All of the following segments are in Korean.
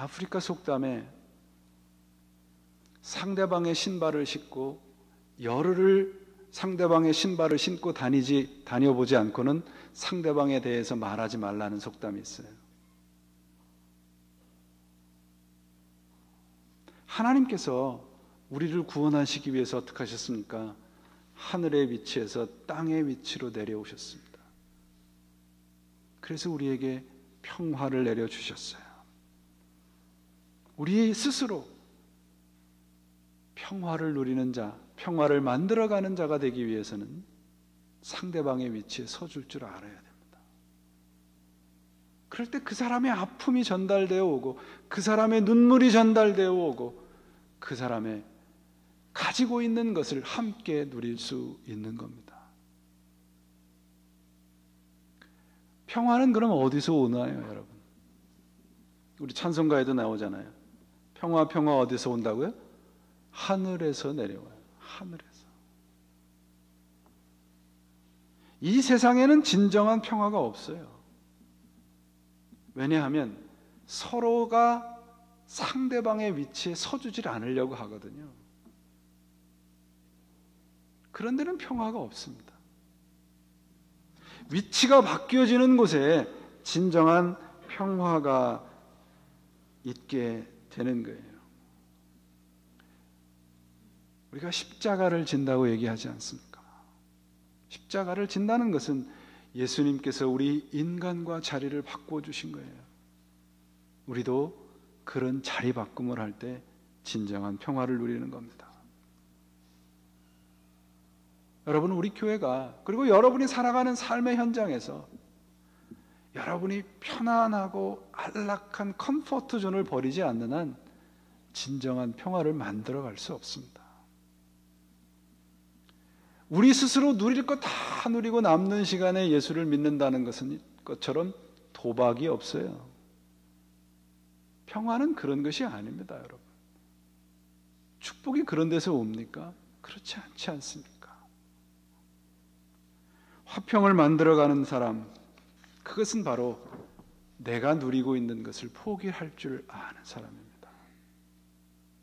아프리카 속담에 상대방의 신발을 신고 열흘을 상대방의 신발을 신고 다니지 다녀보지 않고는 상대방에 대해서 말하지 말라는 속담이 있어요. 하나님께서 우리를 구원하시기 위해서 어떻게 하셨습니까? 하늘의 위치에서 땅의 위치로 내려오셨습니다. 그래서 우리에게 평화를 내려주셨어요. 우리 스스로 평화를 누리는 자, 평화를 만들어가는 자가 되기 위해서는 상대방의 위치에 서줄 줄 알아야 됩니다. 그럴 때 그 사람의 아픔이 전달되어 오고, 그 사람의 눈물이 전달되어 오고, 그 사람의 가지고 있는 것을 함께 누릴 수 있는 겁니다. 평화는 그럼 어디서 오나요, 여러분? 우리 찬송가에도 나오잖아요. 평화, 평화 어디서 온다고요? 하늘에서 내려와요. 하늘에서. 이 세상에는 진정한 평화가 없어요. 왜냐하면 서로가 상대방의 위치에 서주질 않으려고 하거든요. 그런 데는 평화가 없습니다. 위치가 바뀌어지는 곳에 진정한 평화가 있게 되는 거예요. 우리가 십자가를 진다고 얘기하지 않습니까? 십자가를 진다는 것은 예수님께서 우리 인간과 자리를 바꾸어 주신 거예요. 우리도 그런 자리 바꿈을 할 때 진정한 평화를 누리는 겁니다. 여러분, 우리 교회가, 그리고 여러분이 살아가는 삶의 현장에서 여러분이 편안하고 안락한 컴포트 존을 버리지 않는 한 진정한 평화를 만들어 갈 수 없습니다. 우리 스스로 누릴 것 다 누리고 남는 시간에 예수를 믿는다는 것은 것처럼 도박이 없어요. 평화는 그런 것이 아닙니다, 여러분. 축복이 그런 데서 옵니까? 그렇지 않지 않습니까? 화평을 만들어가는 사람, 그것은 바로 내가 누리고 있는 것을 포기할 줄 아는 사람입니다.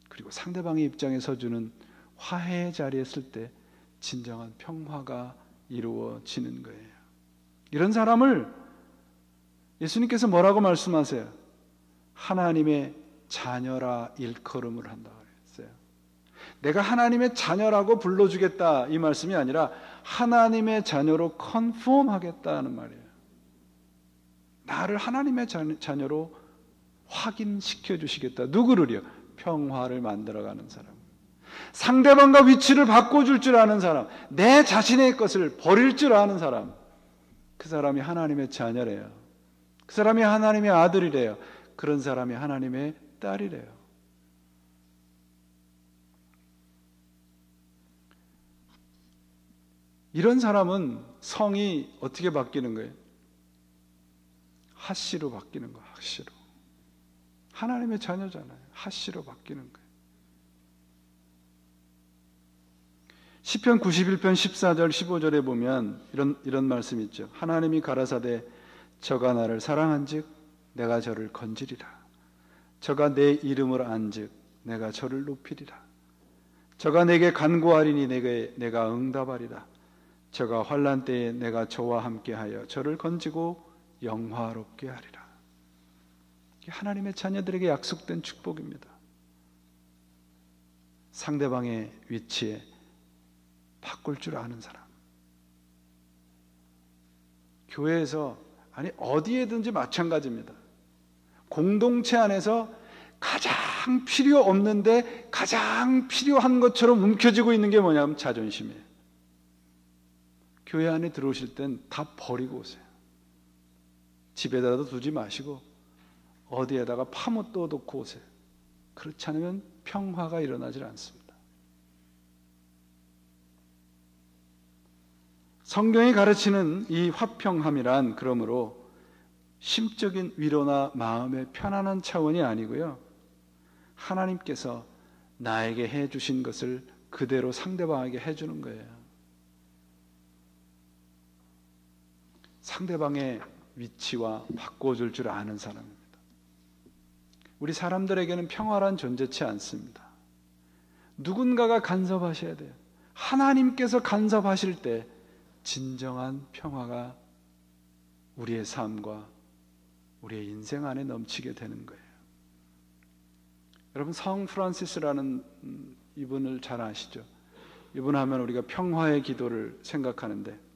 그리고 상대방의 입장에 서주는 화해의 자리에 있을 때 진정한 평화가 이루어지는 거예요. 이런 사람을 예수님께서 뭐라고 말씀하세요? 하나님의 자녀라 일컬음을 한다 그랬어요. 내가 하나님의 자녀라고 불러주겠다 이 말씀이 아니라 하나님의 자녀로 컨폼하겠다는 말이에요. 나를 하나님의 자녀로 확인시켜 주시겠다. 누구를요? 평화를 만들어가는 사람. 상대방과 위치를 바꿔줄 줄 아는 사람, 내 자신의 것을 버릴 줄 아는 사람, 그 사람이 하나님의 자녀래요. 그 사람이 하나님의 아들이래요. 그런 사람이 하나님의 딸이래요. 이런 사람은 성이 어떻게 바뀌는 거예요? 하씨로 바뀌는 거예요. 하씨로. 하나님의 자녀잖아요. 하씨로 바뀌는 거예요. 시편 91편 14절 15절에 보면 이런 이런 말씀 있죠. 하나님이 가라사대 저가 나를 사랑한즉 내가 저를 건지리라. 저가 내 이름을 안즉 내가 저를 높이리라. 저가 내게 간구하리니 내게 내가 응답하리라. 저가 환란 때에 내가 저와 함께하여 저를 건지고 영화롭게 하리라. 하나님의 자녀들에게 약속된 축복입니다. 상대방의 위치에 바꿀 줄 아는 사람. 교회에서 아니 어디에든지 마찬가지입니다. 공동체 안에서 가장 필요 없는데 가장 필요한 것처럼 움켜쥐고 있는 게 뭐냐면 자존심이에요. 교회 안에 들어오실 땐 다 버리고 오세요. 집에다도 두지 마시고 어디에다가 파묻어 놓고 오세요. 그렇지 않으면 평화가 일어나질 않습니다. 성경이 가르치는 이 화평함이란 그러므로 심적인 위로나 마음의 편안한 차원이 아니고요. 하나님께서 나에게 해 주신 것을 그대로 상대방에게 해 주는 거예요. 상대방의 위치와 바꿔줄 줄 아는 사람입니다. 우리 사람들에게는 평화란 존재치 않습니다. 누군가가 간섭하셔야 돼요. 하나님께서 간섭하실 때 진정한 평화가 우리의 삶과 우리의 인생 안에 넘치게 되는 거예요. 여러분 성 프란시스라는 이분을 잘 아시죠? 이분 하면 우리가 평화의 기도를 생각하는데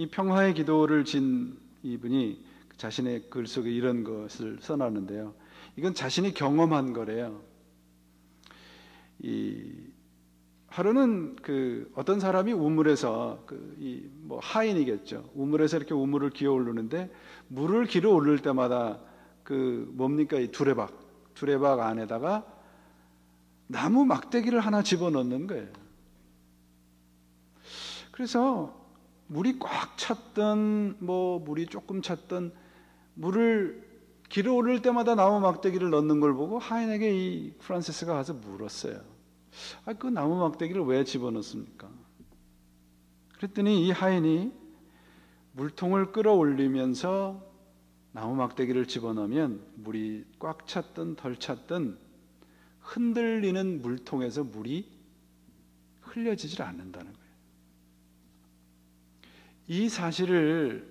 이 평화의 기도를 진 이분이 자신의 글 속에 이런 것을 써놨는데요. 이건 자신이 경험한 거래요. 이 하루는 그 어떤 사람이 우물에서 그 이 뭐 하인이겠죠. 우물에서 이렇게 우물을 기어 오르는데 물을 기어 오를 때마다 그 뭡니까 이 두레박 두레박 안에다가 나무 막대기를 하나 집어넣는 거예요. 그래서 물이 꽉 찼던 뭐 물이 조금 찼던 물을 길어 오를 때마다 나무 막대기를 넣는 걸 보고 하인에게 이 프란시스가 가서 물었어요. 아, 그 나무 막대기를 왜 집어넣습니까? 그랬더니 이 하인이 물통을 끌어올리면서 나무 막대기를 집어넣으면 물이 꽉 찼든 덜 찼든 흔들리는 물통에서 물이 흘려지질 않는다는 거예요. 이 사실을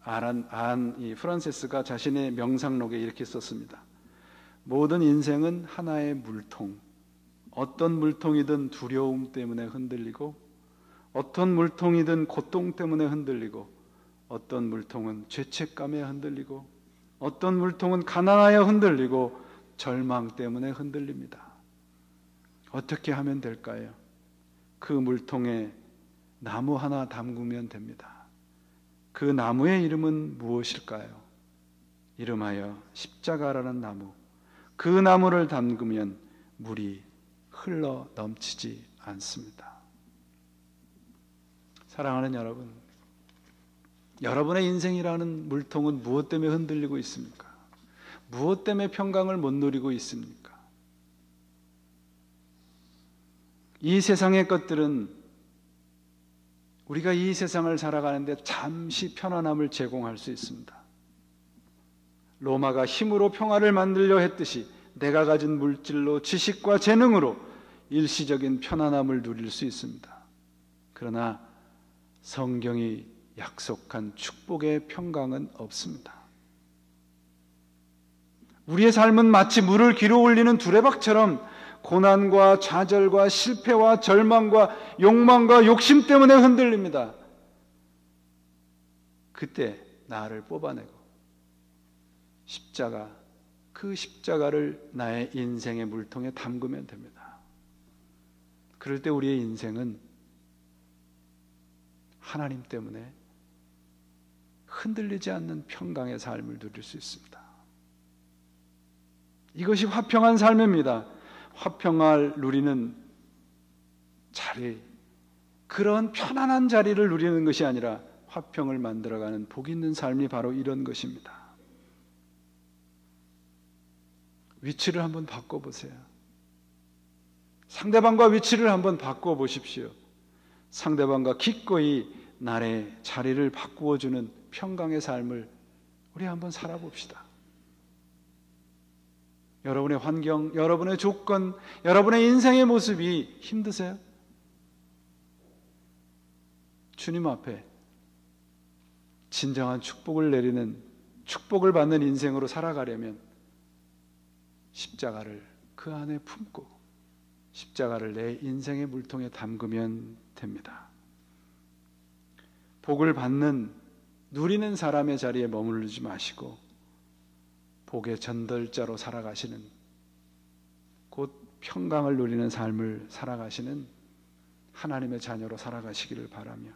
안, 안, 이 프란세스가 자신의 명상록에 이렇게 썼습니다. 모든 인생은 하나의 물통. 어떤 물통이든 두려움 때문에 흔들리고, 어떤 물통이든 고통 때문에 흔들리고, 어떤 물통은 죄책감에 흔들리고, 어떤 물통은 가난하여 흔들리고, 절망 때문에 흔들립니다. 어떻게 하면 될까요? 그 물통에 나무 하나 담그면 됩니다. 그 나무의 이름은 무엇일까요? 이름하여 십자가라는 나무. 그 나무를 담그면 물이 흘러 넘치지 않습니다. 사랑하는 여러분, 여러분의 인생이라는 물통은 무엇 때문에 흔들리고 있습니까? 무엇 때문에 평강을 못 누리고 있습니까? 이 세상의 것들은 우리가 이 세상을 살아가는데 잠시 편안함을 제공할 수 있습니다. 로마가 힘으로 평화를 만들려 했듯이 내가 가진 물질로 지식과 재능으로 일시적인 편안함을 누릴 수 있습니다. 그러나 성경이 약속한 축복의 평강은 없습니다. 우리의 삶은 마치 물을 길어 올리는 두레박처럼 고난과 좌절과 실패와 절망과 욕망과 욕심 때문에 흔들립니다. 그때 나를 뽑아내고 십자가 그 십자가를 나의 인생의 물통에 담그면 됩니다. 그럴 때 우리의 인생은 하나님 때문에 흔들리지 않는 평강의 삶을 누릴 수 있습니다. 이것이 화평한 삶입니다. 화평을 누리는 자리, 그런 편안한 자리를 누리는 것이 아니라 화평을 만들어가는 복 있는 삶이 바로 이런 것입니다. 위치를 한번 바꿔보세요. 상대방과 위치를 한번 바꿔보십시오. 상대방과 기꺼이 나의 자리를 바꾸어주는 평강의 삶을 우리 한번 살아봅시다. 여러분의 환경, 여러분의 조건, 여러분의 인생의 모습이 힘드세요? 주님 앞에 진정한 축복을 내리는 축복을 받는 인생으로 살아가려면 십자가를 그 안에 품고 십자가를 내 인생의 물통에 담그면 됩니다. 복을 받는 누리는 사람의 자리에 머무르지 마시고 복의 전달자로 살아가시는 곧 평강을 누리는 삶을 살아가시는 하나님의 자녀로 살아가시기를 바라며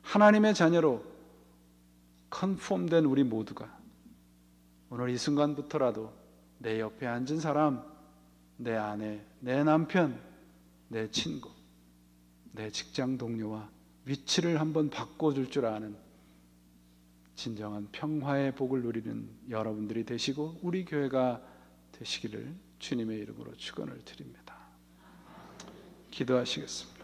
하나님의 자녀로 컨폼된 우리 모두가 오늘 이 순간부터라도 내 옆에 앉은 사람, 내 아내, 내 남편, 내 친구, 내 직장 동료와 위치를 한번 바꿔줄 줄 아는 진정한 평화의 복을 누리는 여러분들이 되시고 우리 교회가 되시기를 주님의 이름으로 축원을 드립니다. 기도하시겠습니다.